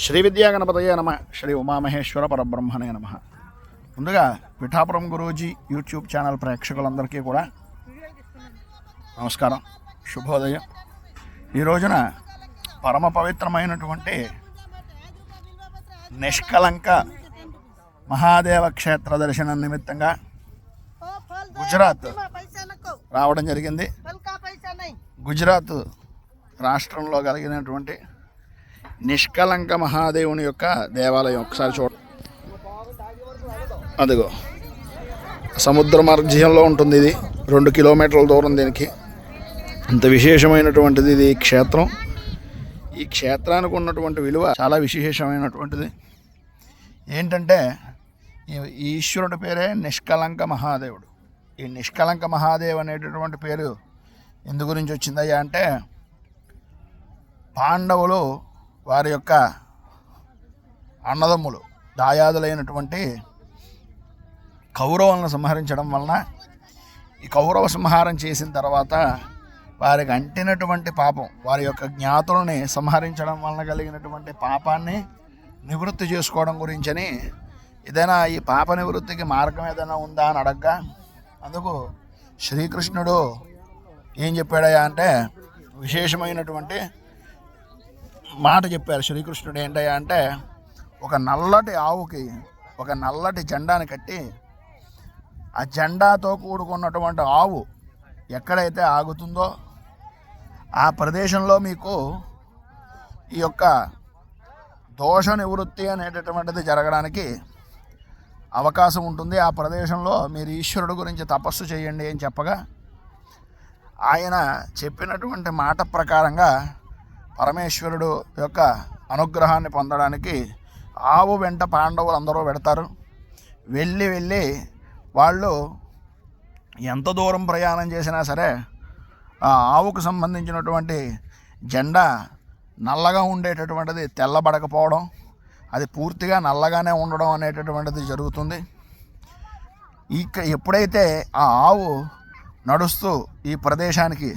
శ్రీ విద్యా గణపతయే నమ శ్రీ ఉమామహేశ్వర పరబ్రహ్మణే నమ. ముందుగా పిఠాపురం గురూజీ యూట్యూబ్ ఛానల్ ప్రేక్షకులందరికీ కూడా నమస్కారం శుభోదయం. ఈ రోజున పరమ పవిత్రమైనటువంటి నిష్కలంక మహాదేవ క్షేత్ర దర్శనం నిమిత్తంగా గుజరాత్ రావడం జరిగింది. గుజరాత్ రాష్ట్రంలో కలిగినటువంటి నిష్కలంక మహాదేవుని యొక్క దేవాలయం. ఒకసారి చూడ అదిగో. సముద్ర మార్జ్యంలో ఉంటుంది ఇది. రెండు కిలోమీటర్ల దూరం దీనికి. అంత విశేషమైనటువంటిది ఇది క్షేత్రం. ఈ క్షేత్రానికి ఉన్నటువంటి విలువ చాలా విశేషమైనటువంటిది. ఏంటంటే ఈ ఈశ్వరుడి పేరే నిష్కలంక మహాదేవుడు. ఈ నిష్కలంక మహాదేవ్ అనేటటువంటి పేరు ఎందు గురించి వచ్చిందయ్యా అంటే పాండవులు వారి యొక్క అన్నదమ్ములు దాయాదులైనటువంటి కౌరవులను సంహరించడం వలన ఈ కౌరవ సంహారం చేసిన తర్వాత వారికి అంటినటువంటి పాపం వారి యొక్క జ్ఞాతులని సంహరించడం వలన కలిగినటువంటి పాపాన్ని నివృత్తి చేసుకోవడం గురించని ఏదైనా ఈ పాప నివృత్తికి మార్గం ఏదైనా ఉందా అని అడగ్గా అందుకు శ్రీకృష్ణుడు ఏం చెప్పాడయా అంటే విశేషమైనటువంటి మాట చెప్పారు శ్రీకృష్ణుడు ఏంటయ్యా అంటే ఒక నల్లటి ఆవుకి ఒక నల్లటి జెండాని కట్టి ఆ జెండాతో కూడుకున్నటువంటి ఆవు ఎక్కడైతే ఆగుతుందో ఆ ప్రదేశంలో మీకు ఈ యొక్క దోష నివృత్తి అనేటటువంటిది జరగడానికి అవకాశం ఉంటుంది. ఆ ప్రదేశంలో మీరు ఈశ్వరుడు గురించి తపస్సు చేయండి అని చెప్పగా ఆయన చెప్పినటువంటి మాట ప్రకారంగా పరమేశ్వరుడు యొక్క అనుగ్రహాన్ని పొందడానికి ఆవు వెంట పాండవులు అందరూ పెడతారు. వెళ్ళి వెళ్ళి వాళ్ళు ఎంత దూరం ప్రయాణం చేసినా సరే ఆ ఆవుకు సంబంధించినటువంటి జెండా నల్లగా ఉండేటటువంటిది తెల్లబడకపోవడం అది పూర్తిగా నల్లగానే ఉండడం అనేటటువంటిది జరుగుతుంది. ఇక ఎప్పుడైతే ఆ ఆవు నడుస్తూ ఈ ప్రదేశానికి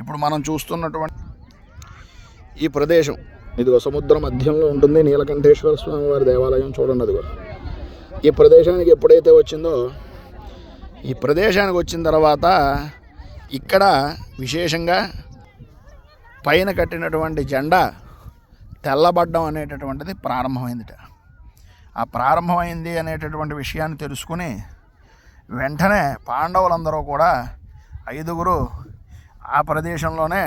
ఇప్పుడు మనం చూస్తున్నటువంటి ఈ ప్రదేశం. ఇదిగో సముద్ర మధ్యంలో ఉంటుంది నీలకంఠేశ్వర స్వామి వారి దేవాలయం చూడండి అదిగో. ఈ ప్రదేశానికి ఎప్పుడైతే వచ్చిందో ఈ ప్రదేశానికి వచ్చిన తర్వాత ఇక్కడ విశేషంగా పైన కట్టినటువంటి జెండా తెల్లబడ్డం అనేటటువంటిది ప్రారంభమైందిట. ఆ ప్రారంభమైంది అనేటటువంటి విషయాన్ని తెలుసుకుని వెంటనే పాండవులందరూ కూడా ఐదుగురు ఆ ప్రదేశంలోనే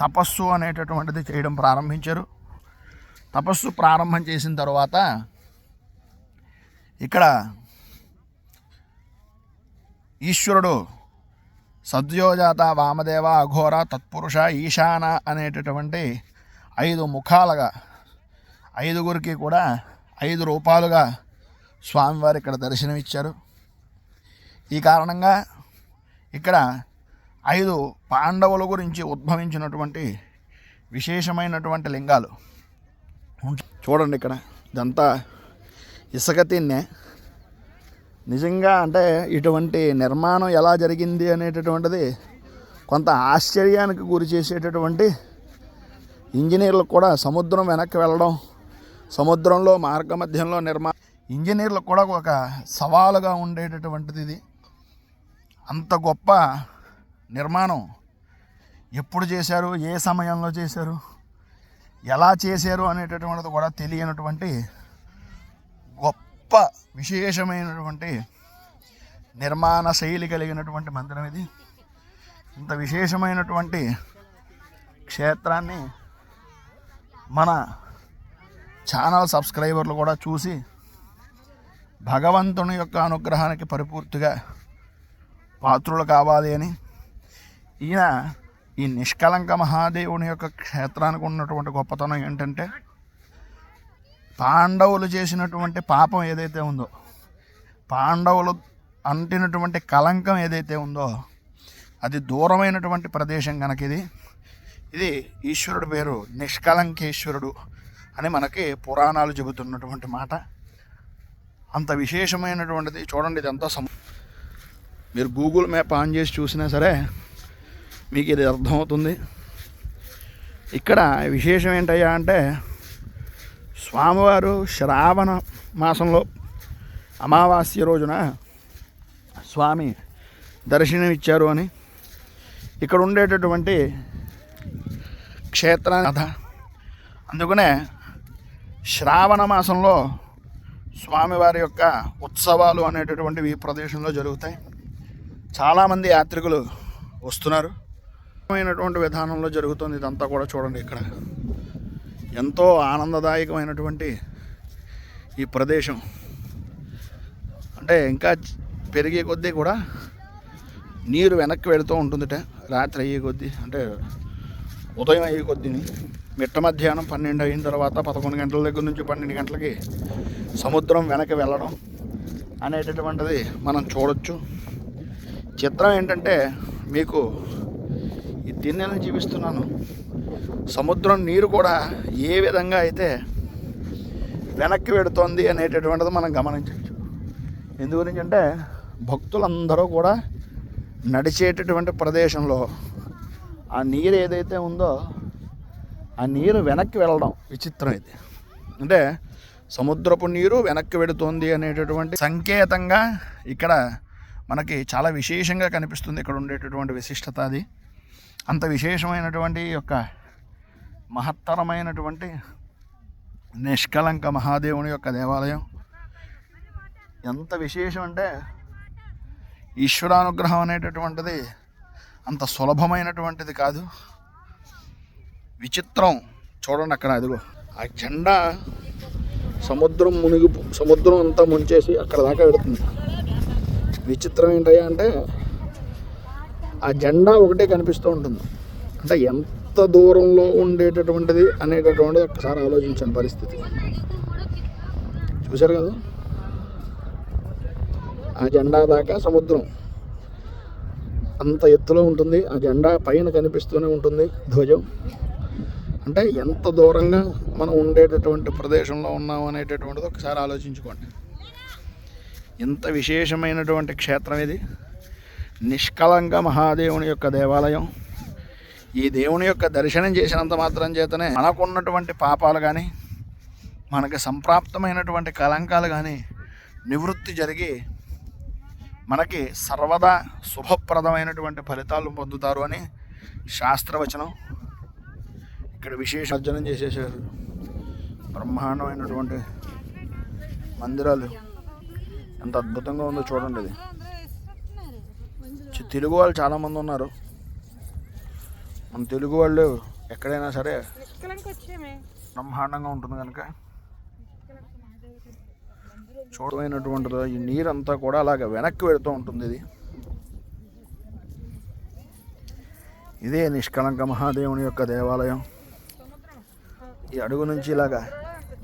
తపస్సు అనేటటువంటిది చేయడం ప్రారంభించారు. తపస్సు ప్రారంభం చేసిన తర్వాత ఇక్కడ ఈశ్వరుడు సద్యోజాత వామదేవ అఘోర తత్పురుష ఈశాన అనేటటువంటి ఐదు ముఖాలుగా ఐదుగురికి కూడా ఐదు రూపాలుగా స్వామివారు ఇక్కడ దర్శనమిచ్చారు. ఈ కారణంగా ఇక్కడ ఐదు పాండవుల గురించి ఉద్భవించినటువంటి విశేషమైనటువంటి లింగాలు. చూడండి ఇక్కడ ఇదంతా ఇసుక తిన్నే. నిజంగా అంటే ఇటువంటి నిర్మాణం ఎలా జరిగింది అనేటటువంటిది కొంత ఆశ్చర్యానికి గురి చేసేటటువంటి ఇంజనీర్లకు కూడా సముద్రం వెనక్కి వెళ్ళడం సముద్రంలో మార్గ మధ్యంలో నిర్మా ఇంజనీర్లకు కూడా ఒక సవాలుగా ఉండేటటువంటిది ఇది. అంత గొప్ప నిర్మాణం. ఎప్పుడు చేశారు? ఏ సమయంలో చేశారు? ఎలా చేశారు అనేటటువంటిది కూడా తెలియనటువంటి గొప్ప విశేషమైనటువంటి నిర్మాణ శైలి కలిగినటువంటి మందిరం ఇది. ఇంత విశేషమైనటువంటి క్షేత్రాన్ని మన ఛానల్ సబ్స్క్రైబర్లు కూడా చూసి భగవంతుని యొక్క అనుగ్రహానికి పరిపూర్తిగా పాత్రులు కావాలి అని ఈయన ఈ నిష్కలంక మహాదేవుని యొక్క క్షేత్రానికి ఉన్నటువంటి గొప్పతనం ఏంటంటే పాండవులు చేసినటువంటి పాపం ఏదైతే ఉందో పాండవులు అంటినటువంటి కలంకం ఏదైతే ఉందో అది దూరమైనటువంటి ప్రదేశం కనుక ఇది ఇది ఈశ్వరుడు పేరు నిష్కలంకేశ్వరుడు అని మనకి పురాణాలు చెబుతున్నటువంటి మాట. అంత విశేషమైనటువంటిది చూడండి ఇదంతా సమ మీరు గూగుల్ మ్యాప్ ఆన్ చేసి చూసినా సరే మీకు ఇది అర్థమవుతుంది. ఇక్కడ విశేషం ఏంటయ్యా అంటే స్వామివారు శ్రావణ మాసంలో అమావాస్య రోజున స్వామి దర్శనమిచ్చారు అని ఇక్కడ ఉండేటటువంటి క్షేత్రనాథ అందుకనే శ్రావణ మాసంలో స్వామివారి యొక్క ఉత్సవాలు అనేటటువంటివి ఈ ప్రదేశంలో జరుగుతాయి. చాలామంది యాత్రికులు వస్తున్నారు. అయినటువంటి విధానంలో జరుగుతుంది ఇదంతా కూడా చూడండి ఇక్కడ. ఎంతో ఆనందదాయకమైనటువంటి ఈ ప్రదేశం. అంటే ఇంకా పెరిగే కొద్దీ కూడా నీరు వెనక్కి వెళుతూ ఉంటుందిట. రాత్రి అయ్యే కొద్దీ అంటే ఉదయం అయ్యే కొద్దిని. మిట్ట మధ్యాహ్నం పన్నెండు అయిన తర్వాత పదకొండు గంటల దగ్గర నుంచి పన్నెండు గంటలకి సముద్రం వెనక్కి వెళ్ళడం అనేటటువంటిది మనం చూడొచ్చు. చిత్రం ఏంటంటే మీకు ఈ దీన్ని జీవిస్తున్నాను? సముద్రం నీరు కూడా ఏ విధంగా అయితే వెనక్కి వెడుతోంది అనేటటువంటిది మనం గమనించవచ్చు. ఎందు గురించి అంటే భక్తులందరూ కూడా నడిచేటటువంటి ప్రదేశంలో ఆ నీరు ఏదైతే ఉందో ఆ నీరు వెనక్కి వెళ్ళడం విచిత్రం ఇది. అంటే సముద్రపు నీరు వెనక్కి వెడుతోంది అనేటటువంటి సంకేతంగా ఇక్కడ మనకి చాలా విశేషంగా కనిపిస్తుంది. ఇక్కడ ఉండేటటువంటి విశిష్టత అది. అంత విశేషమైనటువంటి యొక్క మహత్తరమైనటువంటి నిష్కలంక మహాదేవుని యొక్క దేవాలయం. ఎంత విశేషం అంటే ఈశ్వరానుగ్రహం అనేటటువంటిది అంత సులభమైనటువంటిది కాదు. విచిత్రం. చూడండి అక్కడ అదిగో. ఆ జెండా సముద్రం మునిగి సముద్రం అంతా ముంచేసి అక్కడ దాకా పెడుతుంది విచిత్రం ఏంటయ్యా అంటే ఆ జెండా ఒకటే కనిపిస్తూ ఉంటుంది. అంటే ఎంత దూరంలో ఉండేటటువంటిది అనేటటువంటిది ఒకసారి ఆలోచించండి పరిస్థితి. చూశారు కదా? ఆ జెండా దాకా సముద్రం. అంత ఎత్తులో ఉంటుంది. ఆ జెండా పైన కనిపిస్తూనే ఉంటుంది ధ్వజం. అంటే ఎంత దూరంగా మనం ఉండేటటువంటి ప్రదేశంలో ఉన్నాం అనేటటువంటిది ఒకసారి ఆలోచించుకోండి. ఎంత విశేషమైనటువంటి క్షేత్రం ఇది? నిష్కలంక మహాదేవుని యొక్క దేవాలయం. ఈ దేవుని యొక్క దర్శనం చేసినంత మాత్రం చేతనే మనకున్నటువంటి పాపాలు కానీ మనకి సంప్రాప్తమైనటువంటి కలంకాలు కానీ నివృత్తి జరిగి మనకి సర్వదా శుభప్రదమైనటువంటి ఫలితాలు పొందుతారు అని శాస్త్రవచనం ఇక్కడ విశేష అర్జనం చేసేసారు బ్రహ్మాండమైనటువంటి మందిరాలు. ఎంత అద్భుతంగా ఉందో చూడండి ఇది తెలుగు వాళ్ళు చాలామంది ఉన్నారు. మన తెలుగు వాళ్ళు ఎక్కడైనా సరే బ్రహ్మాండంగా ఉంటుంది కనుక చూడమైనటువంటిది ఈ నీరంతా కూడా అలాగ వెనక్కి వెళుతూ ఉంటుంది ఇది. ఇదే నిష్కలంక మహాదేవుని యొక్క దేవాలయం. ఈ అడుగు నుంచి ఇలాగా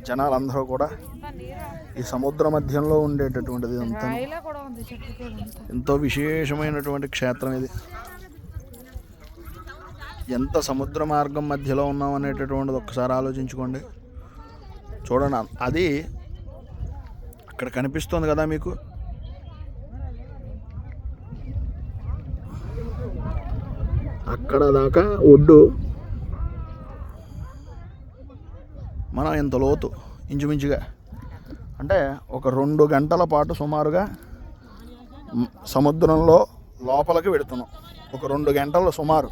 జనాలందరూ కూడా ఈ సముద్ర మధ్యంలో ఉండేటటువంటిది అంతా. ఎంతో విశేషమైనటువంటి క్షేత్రం ఇది. ఎంత సముద్ర మార్గం మధ్యలో ఉన్నాం అనేటటువంటిది ఒక్కసారి ఆలోచించుకోండి. చూడండి అది అక్కడ కనిపిస్తుంది కదా మీకు. అక్కడ దాకా ఒడ్డు. మనం ఇంత లోతు ఇంచుమించుగా. అంటే ఒక రెండు గంటల పాటు సుమారుగా సముద్రంలో లోపలికి వెడుతున్నాం. ఒక రెండు గంటలు సుమారు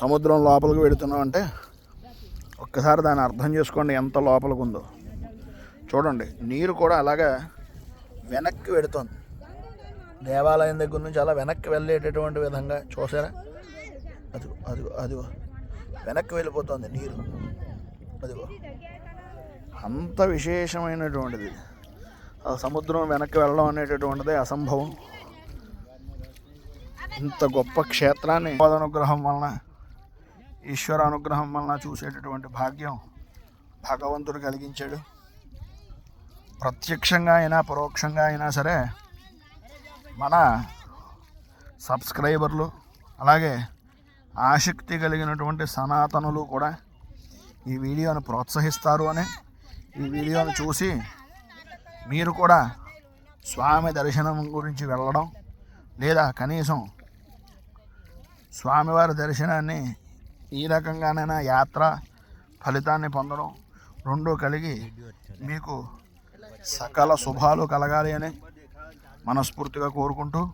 సముద్రం లోపలికి వెడుతున్నాం అంటే ఒక్కసారి దాన్ని అర్థం చేసుకోండి ఎంత లోపలికి ఉందో చూడండి నీరు కూడా అలాగా వెనక్కి వెడుతుంది. దేవాలయం దగ్గర నుంచి అలా వెనక్కి వెళ్ళేటటువంటి విధంగా చూసారా? అదిగో అదిగో అదిగో. వెనక్కి వెళ్ళిపోతుంది నీరు. అదిగో. అంత విశేషమైనటువంటిది. సముద్రం వెనక్కి వెళ్ళడం అనేటటువంటిది అసంభవం. ఇంత గొప్ప క్షేత్రాన్ని అనుగ్రహం వలన ఈశ్వర అనుగ్రహం వలన చూసేటటువంటి భాగ్యం భగవంతుడు కలిగించాడు. ప్రత్యక్షంగా అయినా పరోక్షంగా అయినా సరే మన సబ్స్క్రైబర్లు అలాగే ఆసక్తి కలిగినటువంటి సనాతనులు కూడా ఈ వీడియోను ప్రోత్సహిస్తారు అని ఈ వీడియోను చూసి మీరు కూడా స్వామి దర్శనం గురించి వెళ్ళడం లేదా కనీసం స్వామివారి దర్శనాన్ని ఈ రకంగానైనా యాత్ర ఫలితాన్ని పొందడం రెండూ కలిగి మీకు సకల శుభాలు కలగాలి అని మనస్ఫూర్తిగా కోరుకుంటూ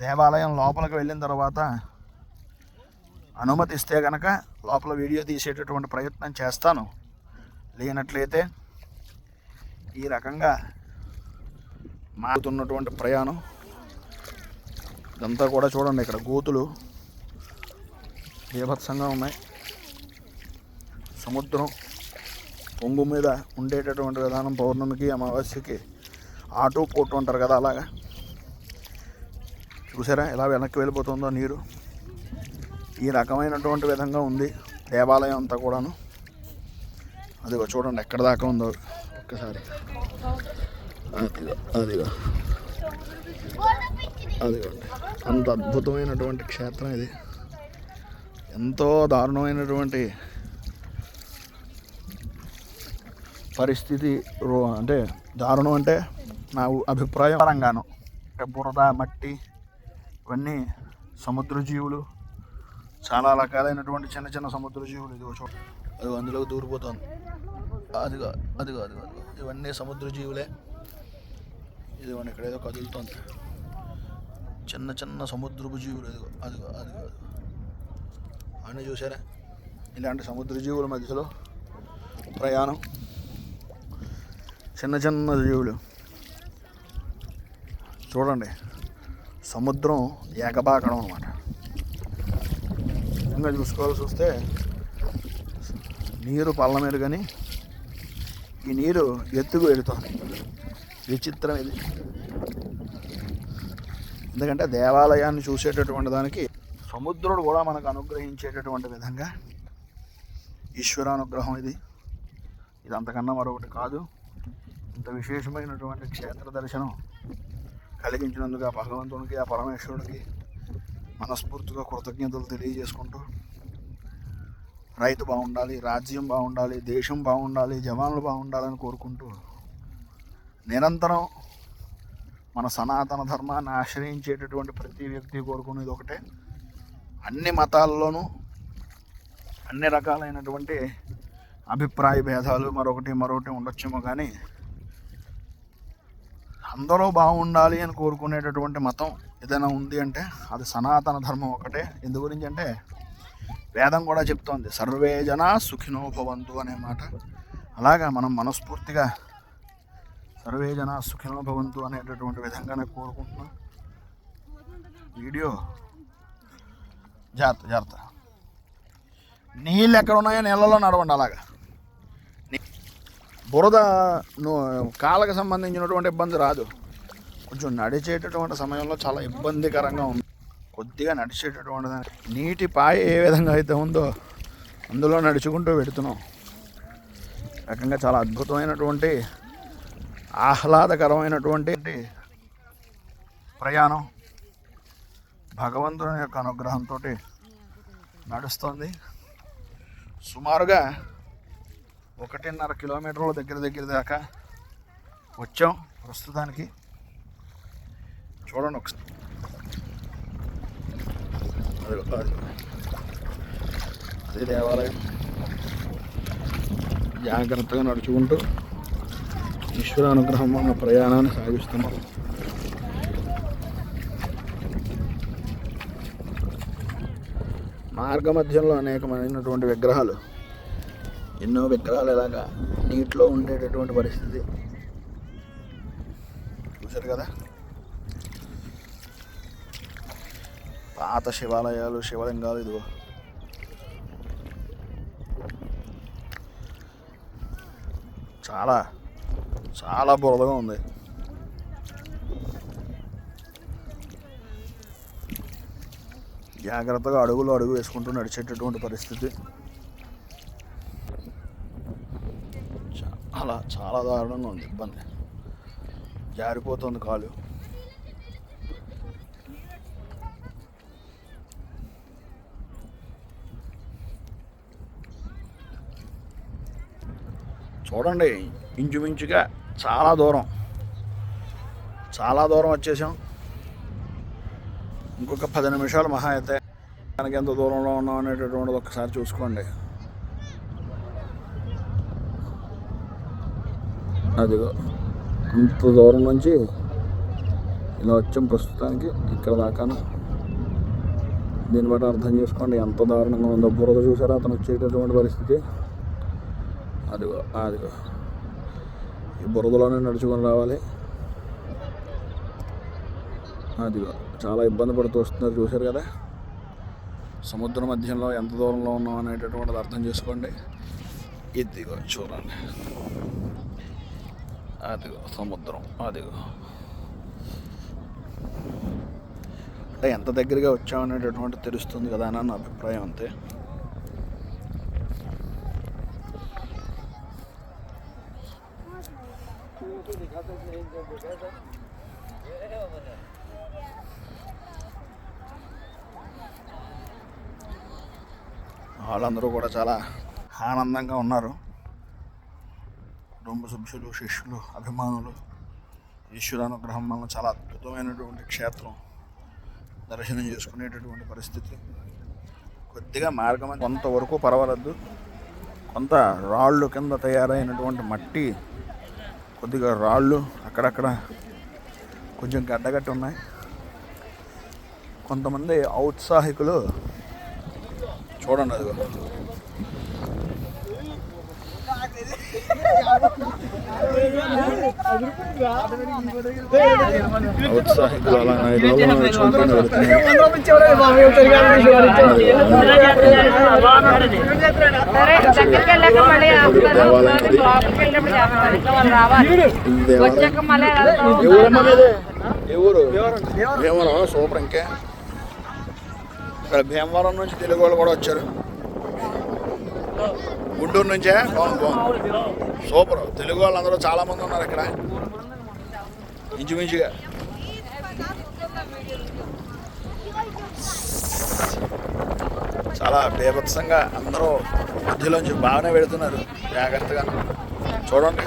దేవాలయం లోపలికి వెళ్ళిన తర్వాత అనుమతిస్తే కనుక లోపల వీడియో తీసేటటువంటి ప్రయత్నం చేస్తాను. లేనట్లయితే ఈ రకంగా మారుతున్నటువంటి ప్రయాణం. ఇదంతా కూడా చూడండి ఇక్కడ గోతులు బీభత్సంగా ఉన్నాయి. సముద్రం పొంగు మీద ఉండేటటువంటి విధానం పౌర్ణమికి అమావాస్యకి ఆటో పోటు అంటారు కదా అలాగా. చూసారా ఎలా వెనక్కి వెళ్ళిపోతుందో నీరు. ఈ రకమైనటువంటి విధంగా ఉంది దేవాలయం అంతా కూడాను. అదిగో చూడండి ఎక్కడ దాకా ఉందో. ఒక్కసారి. అదిగో అదిగో. అదిగోండి అంత అద్భుతమైనటువంటి క్షేత్రం ఇది. ఎంతో దారుణమైనటువంటి పరిస్థితి రో- అంటే దారుణం అంటే నా అభిప్రాయం. పరంగాను అంటే బురద మట్టి ఇవన్నీ సముద్ర జీవులు చాలా రకాలైనటువంటి చిన్న చిన్న సముద్ర జీవులు ఇది చూడ అది అందులోకి దూరిపోతుంది అదిగో అదిగో అదిగో అదిగో. ఇవన్నీ సముద్ర జీవులే ఇదిగోండి ఇక్కడ ఏదో కదులుతుంది. చిన్న చిన్న సముద్రపు జీవులు అదిగో అదిగో అదిగో అదిగో. అని చూసారా ఇలాంటి సముద్ర జీవుల మధ్యలో ప్రయాణం. చిన్న చిన్న జీవులు. చూడండి సముద్రం ఏకబాకడం అనమాట ఇంకా చూసుకోవాల్సి వస్తే నీరు పళ్ళ మీద కానీ ఈ నీరు ఎత్తుకు వెళుతోంది. విచిత్రం ఇది. ఎందుకంటే దేవాలయాన్ని చూసేటటువంటి దానికి సముద్రుడు కూడా మనకు అనుగ్రహించేటటువంటి విధంగా ఈశ్వరానుగ్రహం ఇది. ఇది అంతకన్నా మరొకటి కాదు. ఇంత విశేషమైనటువంటి క్షేత్ర దర్శనం కలిగించినందుకు ఆ భగవంతునికి ఆ పరమేశ్వరుడికి మనస్ఫూర్తిగా కృతజ్ఞతలు తెలియజేసుకుంటూ రైతు బాగుండాలి రాజ్యం బాగుండాలి దేశం బాగుండాలి జవాన్లు బాగుండాలని కోరుకుంటూ నిరంతరం మన సనాతన ధర్మాన్ని ఆశ్రయించేటటువంటి ప్రతి వ్యక్తి కోరుకునేది ఒకటే. అన్ని మతాల్లోనూ అన్ని రకాలైనటువంటి అభిప్రాయ భేదాలు మరొకటి మరొకటి ఉండొచ్చేమో కానీ అందరూ బాగుండాలి అని కోరుకునేటటువంటి మతం ఏదైనా ఉంది అంటే అది సనాతన ధర్మం ఒకటే. ఎందు గురించి అంటే వేదం కూడా చెప్తోంది సర్వే జన సుఖినో భవంతు అనే మాట. అలాగా మనం మనస్ఫూర్తిగా సర్వే జన సుఖినో భవంతు అనేటటువంటి విధంగానే కోరుకుంటున్నాం. వీడియో జాగ్రత్త జాగ్రత్త. నీళ్ళు ఎక్కడ ఉన్నాయో నీళ్ళలో నడవండి అలాగా. నీ- బురద కాళ్ళకు సంబంధించినటువంటి ఇబ్బంది రాదు. కొంచెం నడిచేటటువంటి సమయంలో చాలా ఇబ్బందికరంగా ఉంది. కొద్దిగా నడిచేటటువంటి దానికి నీటి పాయ ఏ విధంగా అయితే ఉందో అందులో నడుచుకుంటూ పెడుతున్నాం రకంగా చాలా అద్భుతమైనటువంటి ఆహ్లాదకరమైనటువంటి ప్రయాణం భగవంతుని యొక్క అనుగ్రహంతో నడుస్తుంది. సుమారుగా ఒకటిన్నర కిలోమీటర్ల దగ్గర దగ్గర దాకా వచ్చాం ప్రస్తుతానికి. చూడండి ఒకసారి. అదిగో, అదే దేవాలయం. జాగ్రత్తగా నడుచుకుంటూ ఈశ్వర అనుగ్రహం మన ప్రయాణాన్ని సాగిస్తున్నాం. మార్గ మధ్యంలో అనేకమైనటువంటి విగ్రహాలు. ఎన్నో విగ్రహాలు ఇలాగా నీటిలో ఉండేటటువంటి పరిస్థితి. చూశారు కదా? పాత శివాలయాలు శివలింగాలు ఇదిగో. చాలా చాలా బురదగా ఉంది. జాగ్రత్తగా అడుగులు అడుగు వేసుకుంటూ నడిచేటటువంటి పరిస్థితి. చాలా చాలా దారుణంగా ఉంది. ఇబ్బంది. జారిపోతుంది కాలు. చూడండి ఇంచుమించుగా చాలా దూరం. చాలా దూరం వచ్చేసాం. ఇంకొక పది నిమిషాలు మహా అయితే. మనకి ఎంత దూరంలో ఉన్నాం అనేటటువంటిది ఒకసారి చూసుకోండి. అదిగో అంత దూరం నుంచి ఇలా వచ్చాం ప్రస్తుతానికి ఇక్కడ దాకాను. దీన్ని బట్టి అర్థం చేసుకోండి ఎంత దారుణంగా ఉందో. బురద చూసారా? అతను వచ్చేటటువంటి పరిస్థితి. అదిగో అదిగో ఈ బురదలోనే నడుచుకొని రావాలి. అదిగో చాలా ఇబ్బంది పడుతూ వస్తున్నారు చూశారు కదా? సముద్ర మధ్యంలో ఎంత దూరంలో ఉన్నాం అనేటటువంటిది అర్థం చేసుకోండి. ఇదిగో చూడండి. అదిగో సముద్రం. అదిగో. అంటే ఎంత దగ్గరగా వచ్చామనేటటువంటి తెలుస్తుంది కదా అని నా అభిప్రాయం అంతే. వాళ్ళందరూ కూడా చాలా ఆనందంగా ఉన్నారు. కుటుంబ సభ్యులు శిష్యులు అభిమానులు ఈశ్వరానుగ్రహం వలన చాలా అద్భుతమైనటువంటి క్షేత్రం దర్శనం చేసుకునేటటువంటి పరిస్థితి. కొద్దిగా మార్గం కొంతవరకు పర్వాలేదు. కొంత రాళ్ళు కింద తయారైనటువంటి మట్టి కొద్దిగా రాళ్ళు అక్కడక్కడ కొంచెం గడ్డగట్టి ఉన్నాయి. కొంతమంది ఔత్సాహికులు చూడండి అది ఔత్సాహికులు అలా ఐదు రోజులు నడుచుకుంటూనే వెళ్తున్నారు. సరే దగ్గరికి వెళ్ళాక మళ్ళీ ఆపుతారు. లోపలికి వెళ్ళినప్పుడు చేస్తారు. ఇంకా వాళ్ళు రావాలి ఇది దేవాలయం. వచ్చాక మళ్ళీ వెళ్తాం. ఏ ఊరమ్మా మీది? ఏ ఊరు భీమవరం సూపర్ ఇంకే. ఇక్కడ భీమవరం నుంచి తెలుగు వాళ్ళు కూడా వచ్చారు. గుంటూరు నుంచే? బాగుంది బాగుంది. సూపర్. తెలుగు వాళ్ళు అందరూ చాలా మంది ఉన్నారు ఇక్కడ. ఇంచుమించుగా. చాలా బీభత్సంగా అందరూ మధ్యలోంచి బాగానే పెడుతున్నారు జాగ్రత్తగా చూడండి.